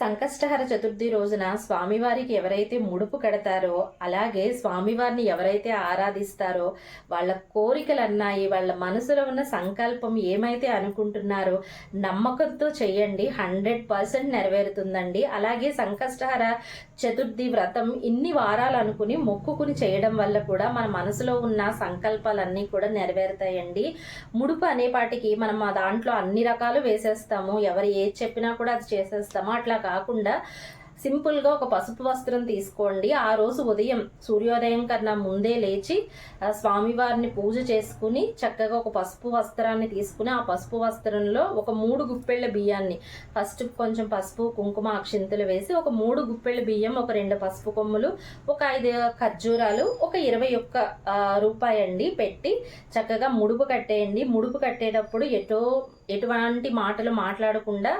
సంకష్టహర చతుర్థి రోజున స్వామివారికి ఎవరైతే ముడుపు కడతారో అలాగే స్వామివారిని ఎవరైతే ఆరాధిస్తారో వాళ్ళ కోరికలు అన్నాయి వాళ్ళ మనసులో ఉన్న సంకల్పం ఏమైతే అనుకుంటున్నారో నమ్మకంతో చేయండి. హండ్రెడ్ పర్సెంట్ నెరవేరుతుందండి. అలాగే సంకష్టహర చతుర్థి వ్రతం ఇన్ని వారాలు అనుకుని మొక్కుకుని చేయడం వల్ల కూడా మన మనసులో ఉన్న సంకల్పాలన్నీ కూడా నెరవేరుతాయండి. ముడుపు అనేపాటికి మనం ఆ దాంట్లో అన్ని రకాలు వేసేస్తాము. ఎవరు ఏది చెప్పినా కూడా అది చేసేస్తాము. అట్లా కాకుండా సింపుల్గా ఒక పసుపు వస్త్రం తీసుకోండి. ఆ రోజు ఉదయం సూర్యోదయం కన్నా ముందే లేచి స్వామివారిని పూజ చేసుకుని చక్కగా ఒక పసుపు వస్త్రాన్ని తీసుకుని ఆ పసుపు వస్త్రంలో ఒక మూడు గుప్పెళ్ళ బియ్యాన్ని ఫస్ట్ కొంచెం పసుపు కుంకుమ అక్షింతలు వేసి ఒక మూడు గుప్పెళ్ళ బియ్యం ఒక రెండు పసుపు కొమ్ములు ఒక ఐదు ఖర్జూరాలు ఒక ఇరవై ఒక్క రూపాయి అండి పెట్టి చక్కగా ముడుపు కట్టేయండి. ముడుపు కట్టేటప్పుడు ఎటో ఎటువంటి మాటలు మాట్లాడకుండా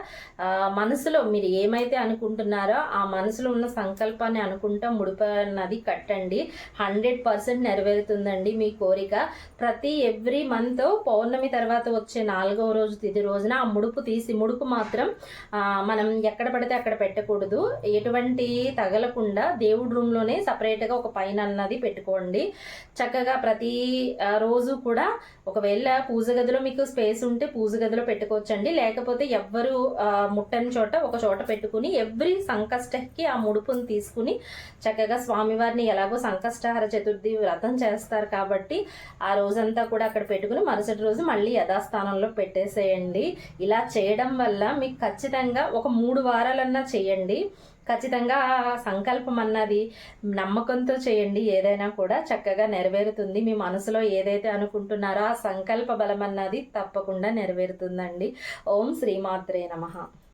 మనసులో మీరు ఏమైతే అనుకుంటున్నారో మనసులో ఉన్న సంకల్పాన్ని అనుకుంటా ముడుపు అన్నది కట్టండి. హండ్రెడ్ పర్సెంట్ నెరవేరుతుందండి మీ కోరిక. ప్రతి ఎవ్రీ మంత్ పౌర్ణమి తర్వాత వచ్చే నాలుగవ రోజు తిది రోజున ఆ ముడుపు తీసి ముడుపు మాత్రం మనం ఎక్కడ పడితే అక్కడ పెట్టకూడదు. ఎటువంటి తగలకుండా దేవుడి రూమ్లోనే సపరేట్గా ఒక పైన అన్నది పెట్టుకోండి. చక్కగా ప్రతి రోజు కూడా ఒకవేళ పూజ గదిలో మీకు స్పేస్ ఉంటే పూజ గదిలో పెట్టుకోవచ్చండి. లేకపోతే ఎవ్వరు ముట్టని చోట ఒక చోట పెట్టుకుని ఎవ్రీ సంకష్టకి ఆ ముడుపుని తీసుకుని చక్కగా స్వామివారిని ఎలాగో సంకష్టహార చతుర్థి వ్రతం చేస్తారు కాబట్టి ఆ రోజంతా కూడా అక్కడ పెట్టుకుని మరుసటి రోజు మళ్ళీ యథాస్థానంలో పెట్టేసేయండి. ఇలా చేయడం వల్ల మీకు ఖచ్చితంగా ఒక మూడు వారాలన్నా చేయండి. ఖచ్చితంగా ఆ సంకల్పం అన్నది నమ్మకంతో చేయండి. ఏదైనా కూడా చక్కగా నెరవేరుతుంది. మీ మనసులో ఏదైతే అనుకుంటున్నారో ఆ సంకల్ప బలం అన్నది తప్పకుండా నెరవేరుతుందండి. ఓం శ్రీమాత్రే నమః.